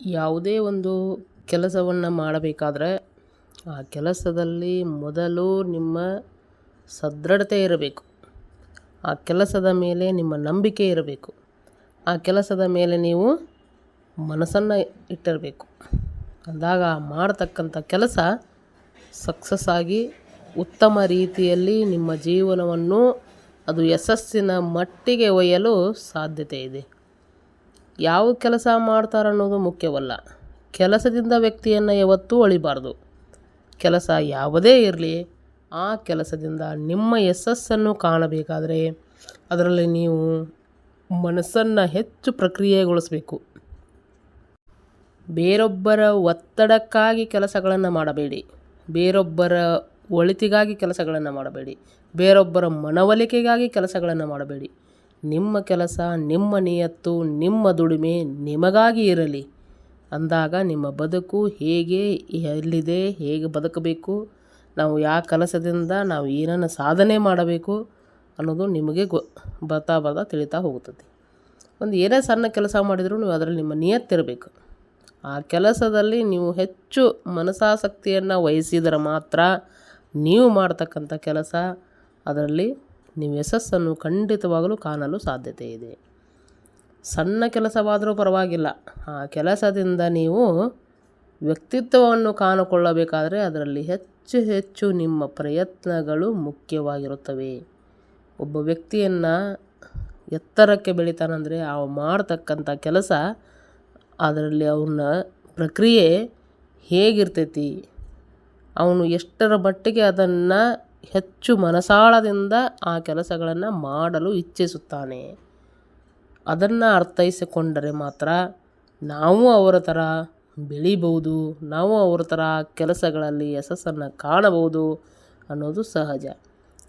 ಯಾವುದೇ ಒಂದು ಕೆಲಸವನ್ನು ಮಾಡಬೇಕಾದ್ರೆ ಆ ಕೆಲಸದಲ್ಲಿ ಮೊದಲು ನಿಮ್ಮ ಸದೃಢತೆ ಇರಬೇಕು. ಆ ಕೆಲಸದ ಮೇಲೆ ನಿಮ್ಮ ನಂಬಿಕೆ ಇರಬೇಕು. ಆ ಕೆಲಸದ ಮೇಲೆ ನೀವು ಮನಸ್ಸನ್ನು ಇಟ್ಟಿರಬೇಕು. ಅಂದಾಗ ಮಾಡತಕ್ಕಂಥ ಕೆಲಸ ಸಕ್ಸಸ್ ಆಗಿ ಉತ್ತಮ ರೀತಿಯಲ್ಲಿ ನಿಮ್ಮ ಜೀವನವನ್ನು ಅದು ಯಶಸ್ಸಿನ ಮಟ್ಟಿಗೆ ಒಯ್ಯಲು ಸಾಧ್ಯತೆ ಇದೆ. ಯಾವ ಕೆಲಸ ಮಾಡ್ತಾರನ್ನೋದು ಮುಖ್ಯವಲ್ಲ. ಕೆಲಸದಿಂದ ವ್ಯಕ್ತಿಯನ್ನು ಯಾವತ್ತೂ ಅಳಿಬಾರ್ದು. ಕೆಲಸ ಯಾವುದೇ ಇರಲಿ, ಆ ಕೆಲಸದಿಂದ ನಿಮ್ಮ ಯಶಸ್ಸನ್ನು ಕಾಣಬೇಕಾದರೆ ಅದರಲ್ಲಿ ನೀವು ಮನಸ್ಸನ್ನು ಹೆಚ್ಚು ಪ್ರಕ್ರಿಯೆಗೊಳಿಸಬೇಕು. ಬೇರೊಬ್ಬರ ಒತ್ತಡಕ್ಕಾಗಿ ಕೆಲಸಗಳನ್ನು ಮಾಡಬೇಡಿ. ಬೇರೊಬ್ಬರ ಒಳಿತಿಗಾಗಿ ಕೆಲಸಗಳನ್ನು ಮಾಡಬೇಡಿ. ಬೇರೊಬ್ಬರ ಮನವೊಲಿಕೆಗಾಗಿ ಕೆಲಸಗಳನ್ನು ಮಾಡಬೇಡಿ. ನಿಮ್ಮ ಕೆಲಸ, ನಿಮ್ಮ ನಿಯತ್ತು, ನಿಮ್ಮ ದುಡಿಮೆ ನಿಮಗಾಗಿ ಇರಲಿ. ಅಂದಾಗ ನಿಮ್ಮ ಬದುಕು ಹೇಗೆ ಎಲ್ಲಿದೆ, ಹೇಗೆ ಬದುಕಬೇಕು, ನಾವು ಯಾವ ಕೆಲಸದಿಂದ ನಾವು ಏನನ್ನು ಸಾಧನೆ ಮಾಡಬೇಕು ಅನ್ನೋದು ನಿಮಗೆ ಗೊ, ಬರ್ತಾ ಬರ್ತಾ ತಿಳಿತಾ ಹೋಗುತ್ತದೆ. ಒಂದು ಏನೇ ಸಣ್ಣ ಕೆಲಸ ಮಾಡಿದರೂ ನೀವು ಅದರಲ್ಲಿ ನಿಮ್ಮ ನಿಯತ್ತಿರಬೇಕು. ಆ ಕೆಲಸದಲ್ಲಿ ನೀವು ಹೆಚ್ಚು ಮನಸಾಸಕ್ತಿಯನ್ನು ವಹಿಸಿದರೆ ಮಾತ್ರ ನೀವು ಮಾಡ್ತಕ್ಕಂಥ ಕೆಲಸ ಅದರಲ್ಲಿ ನೀವು ಯಶಸ್ಸನ್ನು ಖಂಡಿತವಾಗಲೂ ಕಾಣಲು ಸಾಧ್ಯತೆ ಇದೆ. ಸಣ್ಣ ಕೆಲಸವಾದರೂ ಪರವಾಗಿಲ್ಲ. ಆ ಕೆಲಸದಿಂದ ನೀವು ವ್ಯಕ್ತಿತ್ವವನ್ನು ಕಾಣಿಕೊಳ್ಳಬೇಕಾದರೆ ಅದರಲ್ಲಿ ಹೆಚ್ಚು ಹೆಚ್ಚು ನಿಮ್ಮ ಪ್ರಯತ್ನಗಳು ಮುಖ್ಯವಾಗಿರುತ್ತವೆ. ಒಬ್ಬ ವ್ಯಕ್ತಿಯನ್ನು ಎತ್ತರಕ್ಕೆ ಬೆಳಿತಾನಂದರೆ ಆ ಮಾಡ್ತಕ್ಕಂಥ ಕೆಲಸ, ಅದರಲ್ಲಿ ಅವನ ಪ್ರಕ್ರಿಯೆ ಹೇಗಿರ್ತೈತಿ, ಅವನು ಎಷ್ಟರ ಮಟ್ಟಿಗೆ ಅದನ್ನು ಹೆಚ್ಚು ಮನಸಾಳದಿಂದ ಆ ಕೆಲಸಗಳನ್ನು ಮಾಡಲು ಇಚ್ಛಿಸುತ್ತಾನೆ. ಅದನ್ನು ಅರ್ಥೈಸಿಕೊಂಡರೆ ಮಾತ್ರ ನಾವು ಅವರ ಥರ ಬೆಳಿಬೋದು ನಾವು ಅವರ ಥರ ಕೆಲಸಗಳಲ್ಲಿ ಯಶಸ್ಸನ್ನು ಕಾಣಬಹುದು ಅನ್ನೋದು ಸಹಜ.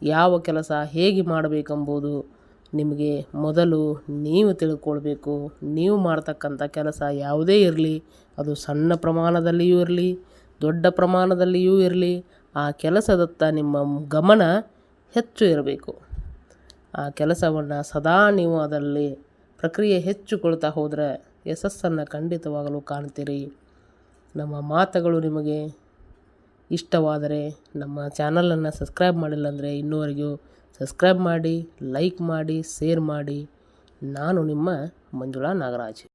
ಯಾವ ಕೆಲಸ ಹೇಗೆ ಮಾಡಬೇಕೆಂಬುದು ನಿಮಗೆ ಮೊದಲು ನೀವು ತಿಳ್ಕೊಳ್ಬೇಕು. ನೀವು ಮಾಡ್ತಕ್ಕಂಥ ಕೆಲಸ ಯಾವುದೇ ಇರಲಿ, ಅದು ಸಣ್ಣ ಪ್ರಮಾಣದಲ್ಲಿಯೂ ಇರಲಿ, ದೊಡ್ಡ ಪ್ರಮಾಣದಲ್ಲಿಯೂ ಇರಲಿ ಆ ಕೆಲಸದತ್ತ ನಿಮ್ಮ ಗಮನ ಹೆಚ್ಚು ಇರಬೇಕು. ಆ ಕೆಲಸವನ್ನು ಸದಾ ನೀವು ಅದರಲ್ಲಿ ಪ್ರಕ್ರಿಯೆ ಹೆಚ್ಚುಕೊಳ್ತಾ ಹೋದರೆ ಯಶಸ್ಸನ್ನು ಖಂಡಿತವಾಗಲು ಕಾಣ್ತೀರಿ. ನಮ್ಮ ಮಾತುಗಳು ನಿಮಗೆ ಇಷ್ಟವಾದರೆ ನಮ್ಮ ಚಾನಲನ್ನು ಸಬ್ಸ್ಕ್ರೈಬ್ ಮಾಡಿಲ್ಲ ಅಂದರೆ ಇನ್ನೂವರೆಗೂ ಸಬ್ಸ್ಕ್ರೈಬ್ ಮಾಡಿ, ಲೈಕ್ ಮಾಡಿ, ಶೇರ್ ಮಾಡಿ. ನಾನು ನಿಮ್ಮ ಮಂಜುಳಾ ನಾಗರಾಜ್.